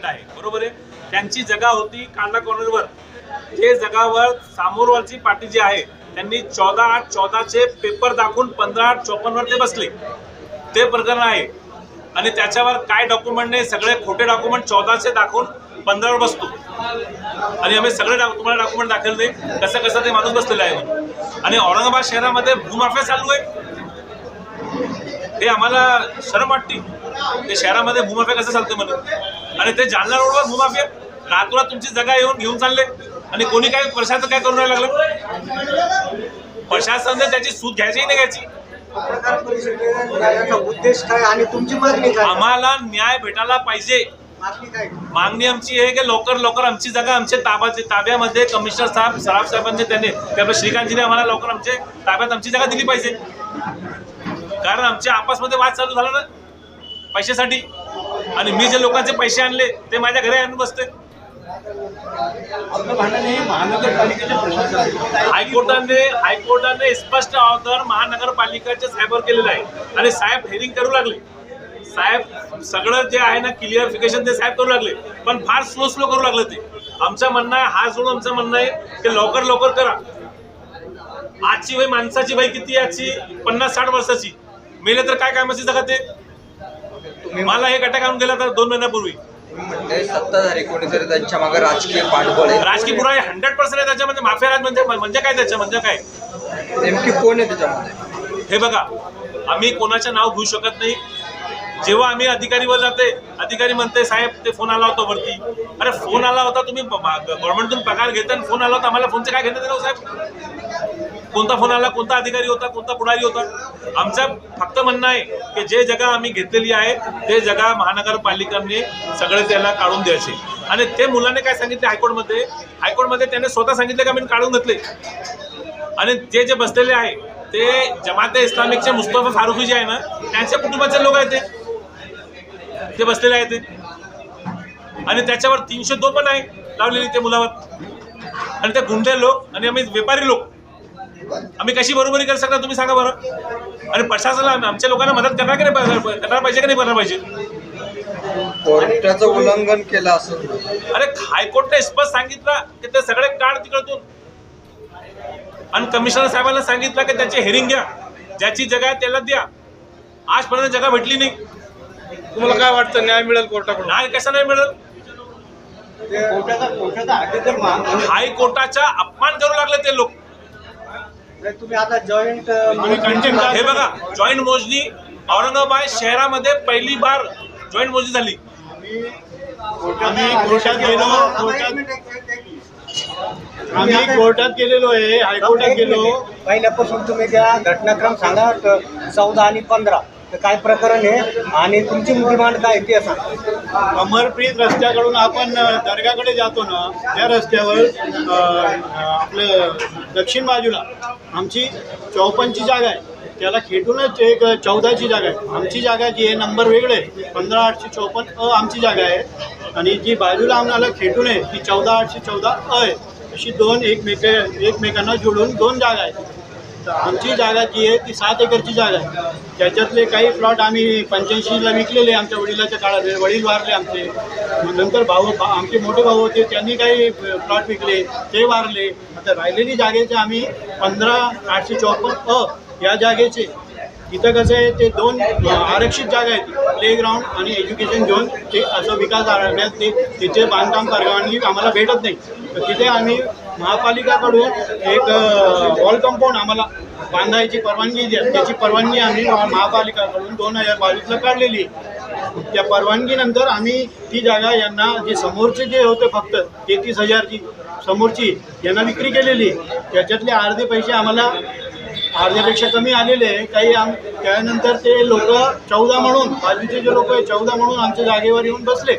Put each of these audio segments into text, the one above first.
गट आहे. बरोबर आहे? त्यांची जगा होती कांदा कॉर्नरवर हे जगावर सामोरवरची पार्टी जी आहे त्यांनी चौदा आठ चौदाचे पेपर दाखवून पंधरा आठ चौपन्नवर ते बसले. ते प्रकरण आहे. आणि त्याच्यावर काय डॉक्युमेंट नाही सगळे खोटे डॉक्युमेंट चौदाचे दाखवून पंधरावर बसतो. आणि आम्ही सगळे तुम्हाला डॉक्युमेंट दाखवले कसं कसं ते माणूस बसलेलं आहे म्हणून. आणि औरंगाबाद शहरामध्ये भूमाफिया चालू आहे. हे आम्हाला शरम वाटते. ते शहरामध्ये भूमाफिया कसं चालते म्हणून? आणि ते जालना रोडवर भूमाफिया रातोरात तुमची जगा येऊन घेऊन चालले. आणि कोणी काय प्रशासन काय करून राहायला लागलं? प्रशासन त्याची सूट घ्यायची नाही घ्यायची. उद्देश काय आणि तुमची मागणी काय? आम्हाला न्याय भेटायला पाहिजे. मागणी आमची आहे की लवकर लवकर आमची जागा आमच्या ताब्यात ताब्यामध्ये कमिशनर साहेब सराफ साहेबांचे त्यांनी ते आपल्या श्रीकांतजीने आम्हाला लवकर आमचे ताब्यात आमची जागा दिली पाहिजे. कारण आमच्या आपसमध्ये वाद चालू झाला ना पैशासाठी. आणि मी जे लोकांचे पैसे आणले ते माझ्या घरी आणून बसते हायकोर्टाने हायकोर्टाने स्पष्ट ऑर्डर महानगरपालिकेच्या साहेबावर केलेलं आहे. आणि साहेब हेरिंग करू लागले. साहेब सगळं जे आहे ना क्लिअरिफिकेशन ते साहेब करू लागले. पण फार स्लो स्लो करू लागले ते. आमचं म्हणणं आहे हा सोडून आमचं म्हणणं आहे की लवकर लवकर करा. आजची वय माणसाची वय किती आहे? आजची पन्नास साठ वर्षाची. मेले तर काय कामाची जगा ते तुम्ही मला एक अटॅक आणून गेला तर दोन महिन्यापूर्वी. म्हणले सत्ताधारी कोणीतरी त्यांच्या मागे राजकीय पाठबळ आहे. राजकीय पुरावे हंड्रेड पर्सेंट आहे त्याच्यामध्ये. माफिया राज म्हणजे म्हणजे काय त्याच्या म्हणजे काय? नेमकी कोण आहे त्याच्यामध्ये? हे बघा आम्ही कोणाचं नाव घेऊ शकत नाही. जेव्हा आम्ही अधिकारीवर जाते अधिकारी म्हणते साहेब ते फोन आला होता वरती. अरे फोन आला होता तुम्ही गव्हर्नमेंटतून पगार घेता आणि फोन आला होता आम्हाला फोनचे काय घेणं देणं हो साहेब? कोणता फोन आला कोणता अधिकारी होता कोणता पुढारी होता? आमचं फक्त म्हणणं आहे की जे जगा आम्ही घेतलेली आहे ते जगा महानगरपालिकांनी सगळे त्याला काढून द्यायचे. आणि ते मुलाने काय सांगितले हायकोर्टमध्ये? हायकोर्टमध्ये त्याने स्वतः सांगितले का मी काढून घेतले. आणि ते जे बसलेले आहे ते जमाते इस्लामिकचे मुस्तफा फारुखी जे आहे ना त्यांच्या कुटुंबाचे लोक आहेत ते. ते बसलेले आहेत ते. आणि त्याच्यावर तीनशे दो पण आहे लावलेली ते मुलावर. आणि ते गुंडे लोक आणि आम्ही व्यापारी लोक. आम्ही कशी बरोबरी करू शकता तुम्ही सांगा बरं. आणि प्रशासनाला आमच्या लोकांना मदत करणार की नाही करणार पाहिजे? की नाही करणार पाहिजे? कोर्टाचं उल्लंघन केलं असं अरे हायकोर्टने स्पष्ट सांगितलं की ते सगळे काढ तिकडतून. आणि कमिशनर साहेबांना सांगितलं की त्याची हेरिंग घ्या. ज्याची जगा आहे त्याला द्या. आजपर्यंत जगा भेटली नाही. तुम्हाला काय वाटतं? न्याय मिळेल कोर्टाकडून? नाही कसं नाही मिळत कोर्टाचा कोर्टाचा आदेश जर मान हायकोर्टाचा अपमान करू लागले ते लोक. तुम्ही आता जॉईंट हे बघा जॉईंट मोजणी औरंगाबाद शहरामध्ये पहिली बार जॉईंट मोजणी झाली. आम्ही कोर्टात गेलो कोर्टात आम्ही कोर्टात गेलेलो आहे हायकोर्टात गेलो. पहिल्यापासून तुम्ही त्या घटनाक्रम सांगा चौदा आणि पंधरा. तर काय प्रकरण आहे? आणि तुमची डिमांड काय आहे ते सांगा. अमरप्रीत रस्त्याकडून आपण दर्गाकडे जातो ना त्या रस्त्यावर अ, आपलं दक्षिण बाजूला आमची चौपनची जागा आहे. त्याला खेटूनच एक चौदाची जागा आहे. आमची जागा जी आहे नंबर वेगळे पंधरा आठशे चौपन्न अ आमची जागा आहे. आणि जी बाजूला आम्हाला खेटून आहे ती चौदा आठशे चौदा अ आहे. अशी दोन एकमेक एकमेकांना जोडून दोन जागा आहेत. आमची जागा जी आहे ती सात एकरची जागा आहे. त्याच्यातले काही प्लॉट आम्ही पंच्याऐंशीला विकलेले आमच्या वडिलाच्या काळात म्हणजे वडील वारले आमचे. मग नंतर भाऊ आमचे मोठे भाऊ होते त्यांनी काही प्लॉट विकले ते वारले. आता राहिलेली जागेचे आम्ही पंधरा आठशे चौपन्न अ या जागेचे. इथं कसं आहे ते दोन आरक्षित जागा आहेत. प्लेग्राऊंड आणि एज्युकेशन झोन ते असं विकास आराखड्यात ते तिथे बांधकाम परवानगी आम्हाला भेटत नाही. तर तिथे आम्ही महापालिकाकडून एक वॉल कंपाऊंड आम्हाला बांधायची परवानगी द्या. त्याची परवानगी आम्ही महापालिकाकडून दोन हजार बावीसला काढलेली त्या परवानगीनंतर आम्ही ती जागा यांना जे समोरचे जे होते फक्त तेहतीस हजारची समोरची यांना विक्री केलेली त्याच्यातले अर्धे पैसे आम्हाला अर्ध्यापेक्षा कमी आलेले काही आम त्यानंतर ते लोक चौदा म्हणून बाजूचे जे लोक आहे चौदा म्हणून आमच्या जागेवर येऊन बसले.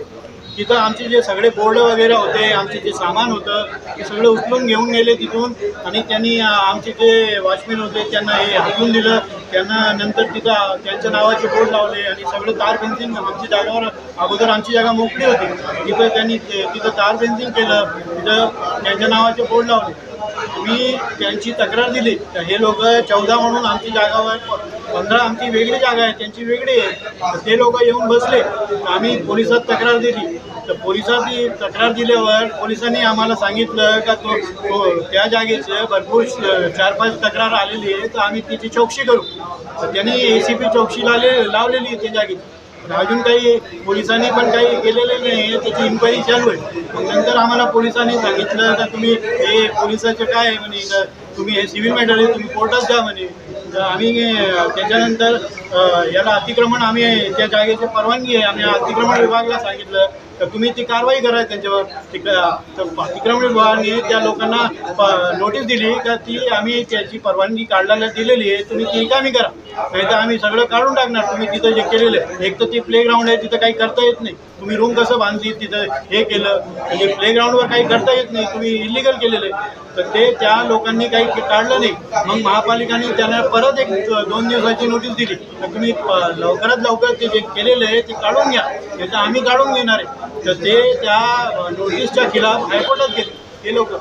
तिथं आमचे जे सगळे बोर्ड वगैरे होते आमचे जे सामान होतं ते सगळं उचलून घेऊन गेले तिथून. आणि त्यांनी आमचे जे वॉचमॅन होते त्यांना हे हटवून दिलं. त्यांना नंतर तिथं त्यांच्या नावाचे बोर्ड लावले आणि सगळं तार फेन्सिंग आमच्या जागेवर अगोदर आमची जागा मोकळी होती. तिथं त्यांनी ते- तिथं तार फेन्सिंग केलं. तिथं त्यांच्या नावाचे बोर्ड लावले. मी त्यांची तक्रार दिली. तर हे लोक चौदा म्हणून आमची जागावर पंधरा आमची वेगळी जागा आहे त्यांची वेगळी आहे. तर ते लोक येऊन बसले. तर आम्ही पोलिसात तक्रार दिली. तर तर पोलिसांनी तक्रार दिल्यावर पोलिसांनी आम्हाला सांगितलं का तो तो त्या जागेचं भरपूर चार पाच तक्रार आलेली आहे. तर आम्ही तिची चौकशी करू. तर त्यांनी ए सी पी चौकशी लावले लावलेली आहे त्या जागेची. अजून काही पोलिसांनी पण काही केलेले नाही त्याची इन्क्वायरी चालू आहे. मग नंतर आम्हाला पोलिसांनी सांगितलं का तुम्ही हे पोलिसाचं काय आहे? म्हणे तुम्ही हे सिव्हिल मॅटर आहे तुम्ही कोर्टात जा म्हणे. तर आम्ही त्याच्यानंतर याला अतिक्रमण आम्ही त्या जागेची परवानगी आहे. आम्ही अतिक्रमण विभागाला सांगितलं. तर तुम्ही ती कारवाई करा त्यांच्यावर. ती अतिक्रमण विभागाने त्या लोकांना प- नोटीस दिली का ती आम्ही त्याची परवानगी काढायला दिलेली आहे. तुम्ही ती रिकामी करा. नाही तर आम्ही सगळं काढून टाकणार. तुम्ही तिथं जे केलेलं आहे. एक तर ती प्लेग्राऊंड आहे तिथं काही करता येत नाही. तुम्ही रूम कसं बांधली तिथं हे केलं म्हणजे प्लेग्राऊंडवर काही करता येत नाही तुम्ही इलिगल केलेलं आहे. तर ते त्या लोकांनी काही के- काढलं नाही. मग महापालिकाने त्यांना परत एक दोन दिवसाची नोटीस दिली. तर तुम्ही प- लवकरात लवकर ते जे केलेलं आहे ते काढून घ्या. त्याचं तर आम्ही काढून घेणार आहे. तर ते त्या नोटीसच्या खिलाफ हायकोर्टात गेले. ते लोक.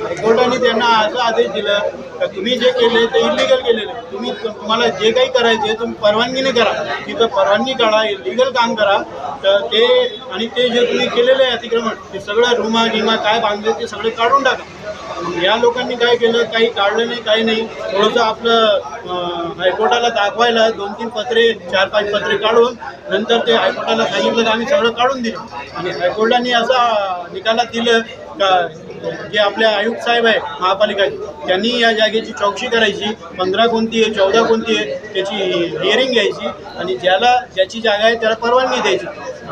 हायकोर्टाने त्यांना असा आदेश दिला का तुम्ही जे केले ते इलिगल केलेले. तुम्ही तुम्हाला जे काही करायचे तुम्ही परवानगीने करा. तिथं परवानगी काढा इलिगल काम करा. तर ते आणि ते जे तुम्ही केलेलं आहे अतिक्रमण ते सगळं रुमा गिमा काय बांधले ते सगळे काढून टाका. या लोकांनी काय केलं काही काढलं नाही काही नाही. थोडंसं आपलं हायकोर्टाला दाखवायला दोन तीन पत्रे चार पाच पत्रे काढून नंतर ते हायकोर्टाला सांगितलं की आम्ही सगळं काढून दिलं. आणि हायकोर्टाने असा निकालात दिलं का जे आपले आयुक्त साहेब आहे महापालिका त्यांनी या जागेची चौकशी करायची. पंधरा कोणती आहे चौदा कोणती आहे त्याची हिअरिंग घ्यायची आणि ज्याला ज्याची जागा आहे त्याला परवानगी द्यायची.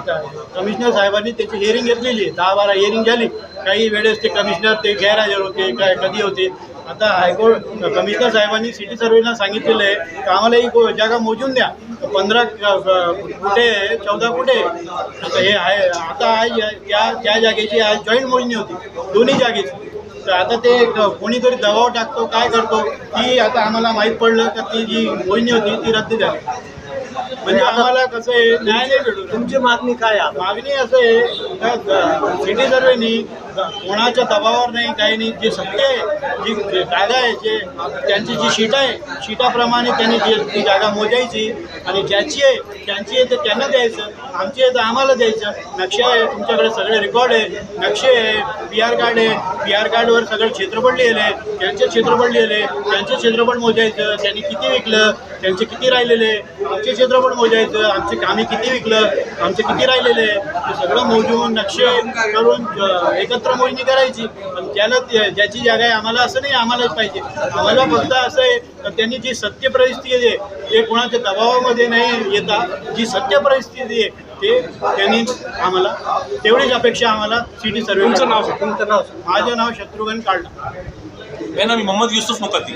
कमिशनर साहेबांनी त्याची हिअरिंग घेतलेली. आहे दहा बारा हिअरिंग झाली. काही वेळेस ते कमिशनर ते गैरहजर होते काय कधी होते. आता हायकोर्ट कमिशनर साहेबांनी सिटी सर्व्हेला सांगितलेलं आहे की आम्हाला ही को- जागा मोजून द्या. पंधरा कुठे आहे? चौदा कुठे आहे? आता हे आहे आता आज या- त्या त्या जागेची आज जॉईंट मोजणी होती. दोन्ही जागेची. तर आता ते कोणीतरी दबाव टाकतो काय करतो की आता आम्हाला माहीत पडलं का ती जी मोजणी होती ती रद्द झाली. म्हणजे आम्हाला कसं आहे न्याय नाही भेटू तुमची मागणी काय आहे मागणी असं आहे सिटी सर्वेनी कोणाच्या दबावावर नाही काही नाही. जे सत्य आहे जी जे जागा आहे जे त्यांची जी शीट आहे शीटाप्रमाणे त्यांनी जे ती जागा मोजायची आणि ज्याची आहे त्यांची आहे तर त्यांना द्यायचं. आमची आहे तर आम्हाला द्यायचं. नक्षे आहे तुमच्याकडे सगळे रेकॉर्ड आहे. नक्षे आहे पी आर कार्ड आहे. पी आर कार्डवर सगळं क्षेत्रफळ लिहिलं आहे. त्यांचे क्षेत्रफळ लिहिले त्यांचे क्षेत्रफळ मोजायचं. त्यांनी किती विकलं? त्यांचे किती राहिलेले आमचे क्षेत्रफळ मोजायचं आमचे आम्ही किती विकलं आमचे किती राहिलेले ते सगळं मोजून नक्षे करून एकत्र मोजणी करायची. पण त्याला ते- ज्याची जागा आहे आम्हाला असं नाही आम्हालाच पाहिजे. आम्हाला फक्त असं आहे त्यांनी जी सत्य परिस्थिती आहे ते कोणाच्या दबावामध्ये नाही येता. जी सत्य परिस्थिती आहे ते त्यांनी आम्हाला तेवढीच अपेक्षा आम्हाला सिटी सर्वे तुमचं नाव. तुमचं नाव. माझं नाव शत्रुघ्न काढलं मेरा नाम मोहम्मद यूसुफ मुकद्दी.